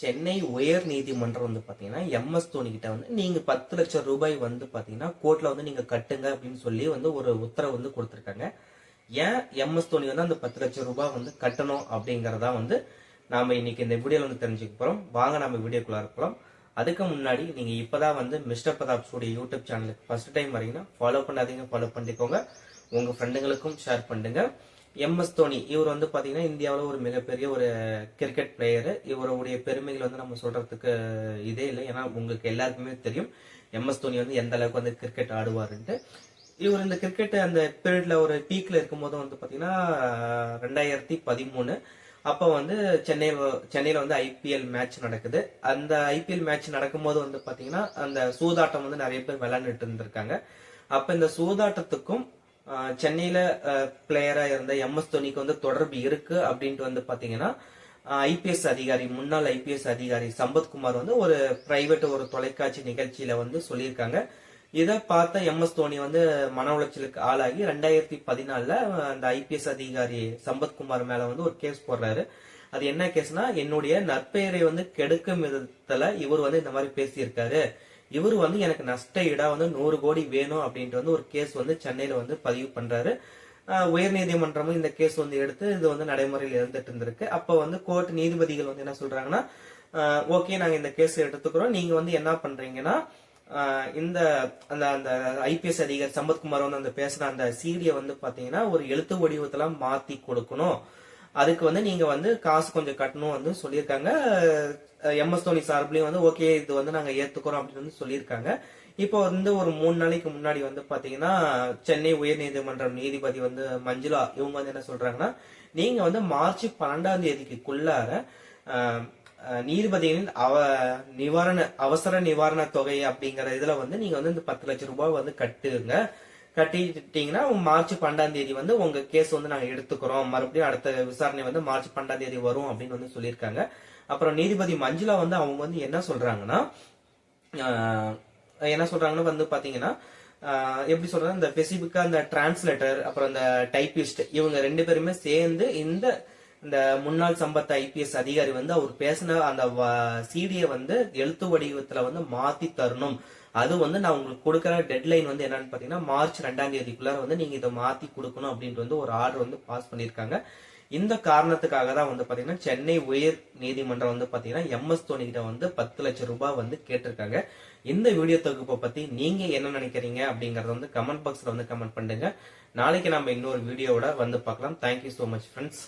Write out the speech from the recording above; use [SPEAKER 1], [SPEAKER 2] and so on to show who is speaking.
[SPEAKER 1] சென்னை உயர் நீதிமன்றம் வந்து பார்த்தீங்கன்னா எம்எஸ் தோனி கிட்ட வந்து நீங்கள் பத்து லட்சம் ரூபாய் வந்து பார்த்தீங்கன்னா கோர்ட்டில் வந்து நீங்கள் கட்டுங்க அப்படின்னு சொல்லி வந்து ஒரு உத்தரவு வந்து கொடுத்துருக்காங்க. ஏன் எம்எஸ் தோனி வந்து அந்த பத்து லட்சம் ரூபாய் வந்து கட்டணும் அப்படிங்கறதா வந்து நாம இன்னைக்கு இந்த வீடியோவில் வந்து தெரிஞ்சுக்க போகிறோம் வாங்க நம்ம வீடியோக்குள்ளே இருக்கலாம். அதுக்கு முன்னாடி நீங்கள் இப்போ தான் வந்து மிஸ்டர் பிரதாப் ஸ்டூடியோ யூடியூப் சேனலுக்கு ஃபர்ஸ்ட் டைம் வரீங்கன்னா ஃபாலோ பண்ணாதீங்க ஃபாலோ பண்ணிக்கோங்க. உங்கள் ஃப்ரெண்டுங்களுக்கும் ஷேர் பண்ணுங்கள் எம்எஸ் தோனி இவர் வந்து பாத்தீங்கன்னா இந்தியாவில் ஒரு மிகப்பெரிய ஒரு கிரிக்கெட் பிளேயர் இவருடைய பெருமைகள் வந்து நம்ம சொல்றதுக்கு இதே இல்லை. ஏன்னா உங்களுக்கு எல்லாருக்குமே தெரியும் எம்எஸ் தோனி வந்து எந்த அளவுக்கு வந்து கிரிக்கெட் ஆடுவாருன்ட்டு. இவர் இந்த கிரிக்கெட் அந்த பீரியட்ல ஒரு பீக்ல இருக்கும்போது வந்து பாத்தீங்கன்னா ரெண்டாயிரத்தி பதிமூணு. அப்போ வந்து சென்னையில் சென்னையில் வந்து ஐபிஎல் மேட்ச் நடக்குது. அந்த ஐபிஎல் மேட்ச் நடக்கும்போது வந்து பாத்தீங்கன்னா அந்த சூதாட்டம் வந்து நிறைய பேர் விளையாண்டுட்டு இருந்திருக்காங்க. அப்ப இந்த சூதாட்டத்துக்கும் சென்னையில பிளேயரா இருந்த எம்எஸ் தோனிக்கு வந்து தொடர்பு இருக்கு அப்படின்ட்டு வந்து பாத்தீங்கன்னா ஐபிஎஸ் அதிகாரி முன்னாள் ஐபிஎஸ் அதிகாரி சம்பத்குமார் வந்து ஒரு பிரைவேட் ஒரு தொலைக்காட்சி நிகழ்ச்சியில வந்து சொல்லியிருக்காங்க. இதை பார்த்த எம்எஸ் தோனி வந்து மன உளைச்சலுக்கு ஆளாகி ரெண்டாயிரத்தி பதினாலில் அந்த ஐபிஎஸ் அதிகாரி சம்பத்குமார் மேல வந்து ஒரு கேஸ் போடுறாரு. அது என்ன கேஸ்னா என்னுடைய நற்பெயரை வந்து கெடுக்கும் விதத்துல இவர் வந்து இந்த மாதிரி பேசியிருக்காரு. இவர் வந்து எனக்கு நஷ்ட ஈடா வந்து நூறு கோடி வேணும் அப்படின்ட்டு வந்து ஒரு கேஸ் வந்து சென்னையில வந்து பதிவு பண்றாரு. உயர் உயர்நீதிமன்றமும் இந்த கேஸ் வந்து எடுத்து இது வந்து நடைமுறையில் இருந்துட்டு இருந்திருக்கு. அப்ப வந்து கோர்ட் நீதிபதிகள் வந்து என்ன சொல்றாங்கன்னா ஓகே நாங்க இந்த கேஸ் எடுத்துக்கிறோம். நீங்க வந்து என்ன பண்றீங்கன்னா இந்த அந்த அந்த ஐபிஎஸ் அதிகாரி சம்பத்குமார் வந்து அந்த பேசுற அந்த சீடியை வந்து பாத்தீங்கன்னா ஒரு எழுத்து வடிவத்தெல்லாம் மாத்தி கொடுக்கணும். அதுக்கு வந்து நீங்க வந்து காசு கொஞ்சம் கட்டணும் வந்து சொல்லியிருக்காங்க. எம்எஸ் தோனி சார்பிலையும் வந்து ஓகே இது வந்து நாங்க ஏத்துக்கிறோம் அப்படின்னு வந்து சொல்லியிருக்காங்க. இப்போ வந்து ஒரு மூணு நாளைக்கு முன்னாடி வந்து பாத்தீங்கன்னா சென்னை உயர் நீதிமன்றம் நீதிபதி வந்து மஞ்சுளா இவங்க வந்து என்ன சொல்றாங்கன்னா நீங்க வந்து மார்ச் பன்னெண்டாம் தேதிக்குள்ளார நீதிபதிகளின் அவ நிவாரண அவசர நிவாரண தொகை அப்படிங்கிற இதுல வந்து நீங்க வந்து இந்த பத்து லட்சம் ரூபாய் வந்து கட்டுங்க. கட்டிட்டீங்கன்னா மார்ச் பன்னெண்டாம் தேதி வந்து உங்க கேஸ் வந்து நாங்க எடுத்துக்கிறோம். மறுபடியும் அடுத்த விசாரணை வந்து மார்ச் பன்னெண்டாம் தேதி வரும் அப்படின்னு வந்து சொல்லியிருக்காங்க. அப்புறம் நீதிபதி மஞ்சுளா வந்து அவங்க வந்து என்ன சொல்றாங்கன்னா என்ன சொல்றாங்கன்னு வந்து பாத்தீங்கன்னா எப்படி சொல்றது இந்த பெசிபிக்கா இந்த டிரான்ஸ்லேட்டர் அப்புறம் இந்த டைபிஸ்ட் இவங்க ரெண்டு பேருமே சேர்ந்து இந்த இந்த முன்னாள் சம்பத் ஐபிஎஸ் அதிகாரி வந்து அவர் பேசின அந்த சிடியை வந்து எழுத்து வடிவத்துல வந்து மாத்தி தரணும். அது வந்து நான் உங்களுக்கு கொடுக்குற டெட்லைன் வந்து என்னன்னு பாத்தீங்கன்னா மார்ச் ரெண்டாம் தேதிக்குள்ளார வந்து நீங்க இதை மாத்தி கொடுக்கணும் அப்படின்ட்டு வந்து ஒரு ஆர்டர் வந்து பாஸ் பண்ணிருக்காங்க இந்த காரணத்துக்காக தான் வந்து பாத்தீங்கன்னா சென்னை உயர் நீதிமன்றம் வந்து பாத்தீங்கன்னா எம்எஸ் தோனி கிட்ட வந்து பத்து லட்சம் ரூபாய் வந்து கேட்டிருக்காங்க. இந்த வீடியோ தொகுப்பை பத்தி நீங்க என்ன நினைக்கிறீங்க அப்படிங்கறத வந்து கமெண்ட் பாக்ஸ்ல வந்து கமெண்ட் பண்ணுங்க. நாளைக்கு நம்ம இன்னொரு வீடியோவோட வந்து பார்க்கலாம். Thank you so much friends